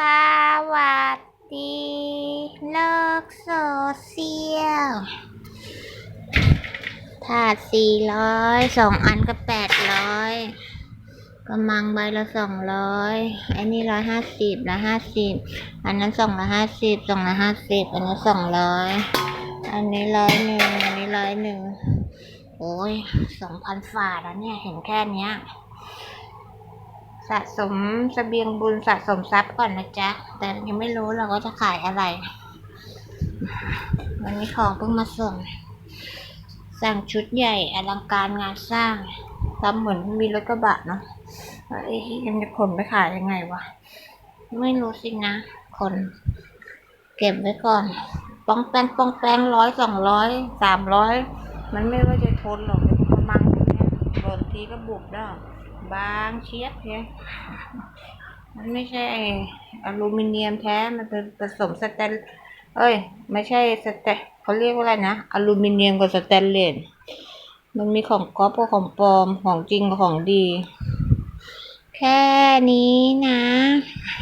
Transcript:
สวัสดีโลกโซเชียลถาดสี่ร้อยสองอันก็แปดร้อยกระมังใบละสองร้อยอันนี้ร้อยห้าสิบละห้าสิบอันนั้นสองละห้าสิบสองละห้าสิบอันนี้สองร้อยอันนี้ร้อยหนึ่งอันนี้ร้อยหนึ่งโอ้ยสองพันฝาแล้วเนี่ยเห็นแค่เนี้ย สะสมเสบียงบุญสะสมทรัพย์ก่อนนะจ๊ะ แต่ยังไม่รู้เราก็จะขายอะไร วันนี้ของเพิ่งมาส่ง สั่งชุดใหญ่อลังการงานสร้างทำเหมือนมีรถกระบะเนาะเอ้ยังจะขนไปขายยังไงวะ ไม่รู้สินะคน เก็บไว้ก่อน ป้องแป้งป้องแป้งร้อยสองร้อยสามร้อย มันไม่ว่าจะทนหรอกเป็นมังอย่างเนี้ยโดนทีก็บุบได้ บางเชียบเนี่ยมันไม่ใช่อลูมิเนียมแท้ มันเป็นผสมสแตน เอ้ย ไม่ใช่สแตนเขาเรียกว่าอะไรนะ อลูมิเนียมกับสแตนเลส มันมีของก๊อปกับของปลอม ของจริงกับของดี แค่นี้นะ